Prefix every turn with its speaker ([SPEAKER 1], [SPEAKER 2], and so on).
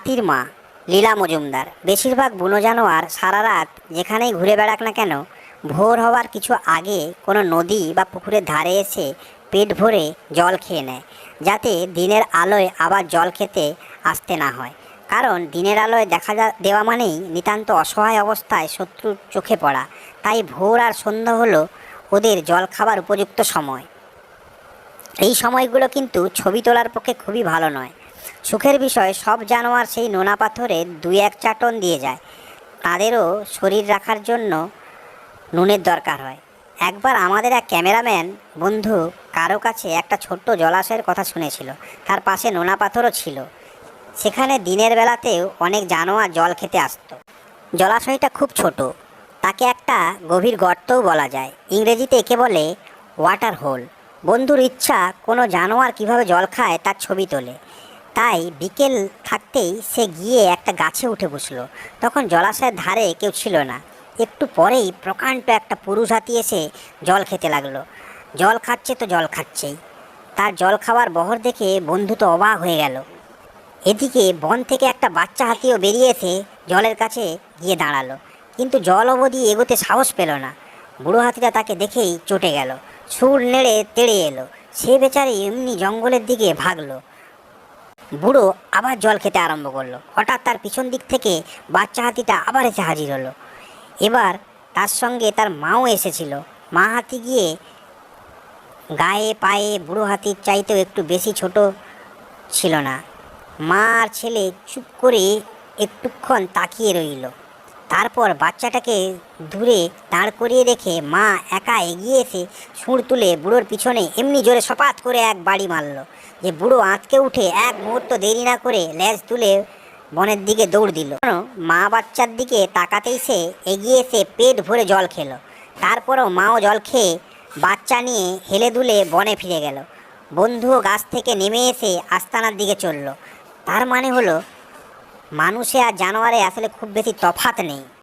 [SPEAKER 1] হাতির মা, লীলা মজুমদার। বেশিরভাগ বুনো জানোয়ার সারা রাত যেখানেই ঘুরে বেড়াক না কেন, ভোর হওয়ার কিছু আগে কোনো নদী বা পুকুরের ধারে এসে পেট ভরে জল খেয়ে নেয়, যাতে দিনের আলোয় আবার জল খেতে আসতে না হয়। কারণ দিনের আলোয় দেখা দেওয়া মানেই নিতান্ত অসহায় অবস্থায় শত্রুর চোখে পড়া। তাই ভোর আর সন্ধ্যা হলো ওদের জল খাবার উপযুক্ত সময়। এই সময়গুলো কিন্তু ছবি তোলার পক্ষে খুবই ভালো নয়। সুখের বিষয়, সব জানোয়ার সেই নোনা পাথরে দুই এক চাটন দিয়ে যায়। তাদেরও শরীর রাখার জন্য নুনের দরকার হয়। একবার আমাদের এক ক্যামেরাম্যান বন্ধু কারও কাছে একটা ছোট্ট জলাশয়ের কথা শুনেছিল। তার পাশে নোনা পাথরও ছিল। সেখানে দিনের বেলাতেও অনেক জানোয়ার জল খেতে আসতো। জলাশয়টা খুব ছোট। তাকে একটা গভীর গর্তও বলা যায়। ইংরেজিতে একে বলে ওয়াটার হোল। বন্ধুর ইচ্ছা, কোনো জানোয়ার কীভাবে জল খায় তার ছবি তোলে। তাই বিকেল থাকতেই সে গিয়ে একটা গাছে উঠে বসল। তখন জলাশয়ের ধারে কেউ ছিল না। একটু পরেই প্রকাণ্ড একটা পুরুষ হাতি এসে জল খেতে লাগল। জল খাচ্ছে তো জল খাচ্ছেই। তার জল খাওয়ার বহর দেখে বন্ধু তো অবাক হয়ে গেল। এদিকে বন থেকে একটা বাচ্চা হাতিও বেরিয়ে এসে জলের কাছে গিয়ে দাঁড়াল। কিন্তু জল অবধি এগোতে সাহস পেল না। বুড়ো হাতিটা তাকে দেখেই চটে গেল। সুর নেড়ে তেড়ে এলো। সে বেচারি এমনি জঙ্গলের দিকে ভাগলো। বুড়ো আবার জল খেতে আরম্ভ করল। হঠাৎ তার পিছন দিক থেকে বাচ্চা হাতিটা আবার এসে হাজির হলো। এবার তার সঙ্গে তার মাও এসেছিল। মা হাতি গিয়ে গায়ে, পায়ে বুড়ো হাতির চাইতেও একটু বেশি ছোট ছিল না। মা আর ছেলে চুপ করে একটুক্ষণ তাকিয়ে রইল। তারপর বাচ্চাটাকে দূরে দাঁড় করিয়ে রেখে মা একা এগিয়ে এসে সুঁড় তুলে বুড়োর পিছনে এমনি জোরে সপাত করে এক বাড়ি মারল। যে বুড়ো আঁতকে উঠে এক মুহূর্ত দেরি না করে লেজ তুলে বনের দিকে দৌড় দিল। মা বাচ্চার দিকে তাকাতেই সে এগিয়ে এসে পেট ভরে জল খেলো। তারপরও মাও জল খেয়ে বাচ্চা নিয়ে হেলে দুলে বনে ফিরে গেল। বন্ধুও গাছ থেকে নেমে এসে আস্তানার দিকে চলল। তার মানে হলো মানুষে আর জানোয়ারে আসলে খুব বেশি তফাত নেই